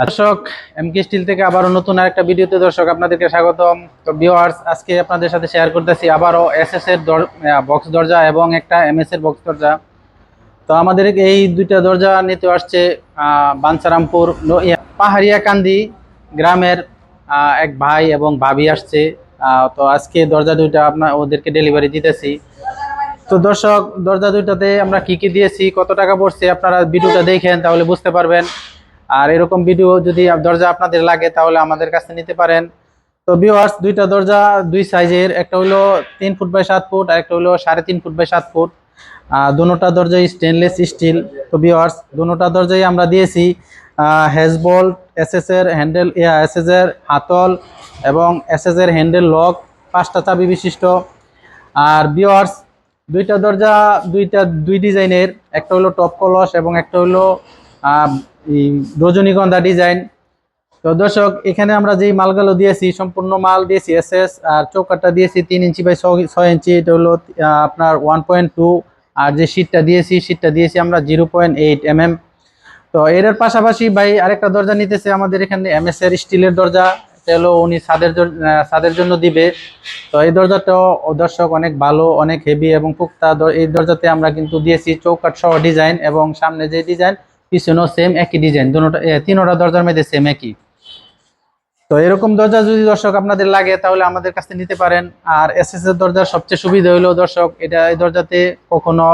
দর্শক এমকে স্টিল থেকে আবারও নতুন আরেকটা ভিডিওতে দর্শক আপনাদেরকে স্বাগতম। তো ভিউয়ার্স আজকে আপনাদের সাথে শেয়ার করতেছি আবারও এসএস এর বক্স দরজা এবং একটা এমএস এর বক্স দরজা। তো আমাদের এই দুইটা দরজা নিতে আসছে ন- পাহাড়িয়া কান্দি গ্রামের এক ভাই এবং ভাবি আসছে। তো আজকে দরজা দুইটা আপনার ওদেরকে ডেলিভারি দিতেছি। তো দর্শক, দরজা দুইটাতে আমরা কি কি দিয়েছি, কত টাকা পড়ছে, আপনারা ভিডিওটা দেখেন, তাহলে বুঝতে পারবেন। আর এরকম ভিডিও যদি দরজা আপনাদের লাগে, তাহলে আমাদের কাছে নিতে পারেন। তো ভিউয়ার্স দুইটা দরজা, দুই সাইজের, একটা হলো তিন ফুট বাই সাত ফুট, আর একটা হলো সাড়ে তিন ফুট বাই সাত ফুট। দুটোটা দরজাই স্টেনলেস স্টিল তো ভিউয়ার্স দুটোটা দরজাই আমরা দিয়েছি হেজবল এসএস এর হ্যান্ডেল এসএস এর হাতল এবং এসএস এর হ্যান্ডেল লক পাঁচটা চাবি বিশিষ্ট। আর ভিউয়ার্স দুইটা দরজা, দুইটা, দুই ডিজাইনের একটা হলো টপ কলস এবং একটা হলো এই রজনীগন্ধা ডিজাইন তো দর্শক এখানে আমরা যেই মালগুলো দিয়েছি সম্পূর্ণ মাল দিয়েছি এসএস আর চৌকাটটা দিয়েছি তিন ইঞ্চি বাই ছয় ইঞ্চি। এটা হলো আপনার ওয়ান পয়েন্ট টু আর যে শীটটা দিয়েছি শীটটা দিয়েছি আমরা zero point eight M M তো এর পাশাপাশি ভাই আরেকটা দরজা নিতেছে আমাদের এখানে এমএস এর স্টিলের দরজা। হলো উনি আহ, ছাদের জন্য দিবে। তো এই দরজাটাও দর্শক অনেক ভালো অনেক হেভি এবং পুক্তা এই দরজাতে আমরা কিন্তু দিয়েছি চৌকাট সহ ডিজাইন এবং সামনে যে ডিজাইন পিছনেও সেম একই ডিজাইন দুটোটা এ, তিনোটা দরজার মধ্যে সেম একই। তো এরকম দরজা যদি দর্শক আপনাদের লাগে তাহলে আমাদের কাছে নিতে পারেন। আর এস এস এর দরজার সবচেয়ে সুবিধা হলো দর্শক এটা এই দরজাতে কখনো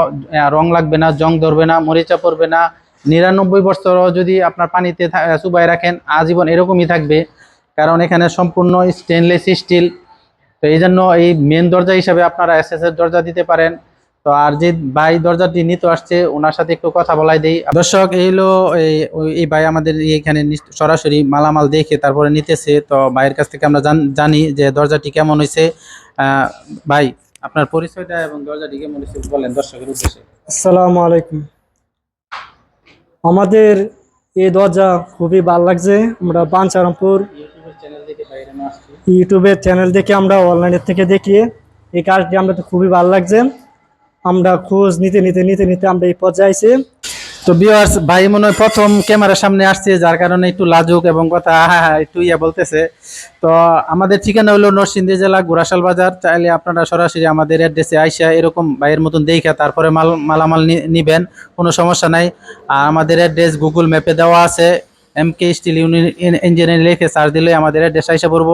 রং লাগবে না জং ধরবে না মরিচা পড়বে না। নিরানব্বই বছরও যদি আপনার পানিতে চুবাই রাখেন আজীবন এরকমই থাকবে। কারণ এখানে সম্পূর্ণ স্টেনলেস স্টিল তো এই জন্য এই মেন দরজা হিসাবে আপনারা এস এস এর দরজা দিতে পারেন। তো আর যে ভাই দরজাটি নিতে আসছে, ওনার সাথে একটু কথা বলাই দেই। দর্শক, এই হলো, এই ভাই আমাদের এখানে সরাসরি মালামাল দেখে তারপরে নিতেছে। তো ভাইয়ের কাছ থেকে আমরা জান- যে দরজাটি কেমন হয়েছে ভাই, আপনার পরিচয়টা এবং দরজাটি কেমন হয়েছে বলেন দর্শকের উদ্দেশ্যে। আসসালামু আলাইকুম। আমাদের এই দরজা খুবই ভালো লাগছে। আমরা বাঞ্চারামপুর ইউটিউবের চ্যানেল দেখে আমরা অনলাইনের থেকে দেখি এই কাজটি আমরা তো খুবই ভালো লাগছে। আমরা খোঁজ নিতে নিতে নিতে নিতে আমরা এই পর্যায়ে আইছি। তো বিয়ার্স ভাই মনে হয় প্রথম ক্যামেরার সামনে আসছে, যার কারণে একটু লাজুক এবং কথা একটু ইয়া বলতেছে। তো আমাদের ঠিকানা হলো নরসিংদী জেলা গোরাশাল বাজার। চাইলে আপনারা সরাসরি আমাদের অ্যাড্রেসে আইসা এরকম ভাইয়ের মতন দেখা তারপরে মাল, মালামাল নিবেন, কোনো সমস্যা নাই। আর আমাদের অ্যাড্রেস গুগল ম্যাপে দেওয়া আছে। এম কে স্টিল ইঞ্জিনিয়ারিং লিখে সার্চ দিলে আমাদের অ্যাড্রেস আইসা পড়ব।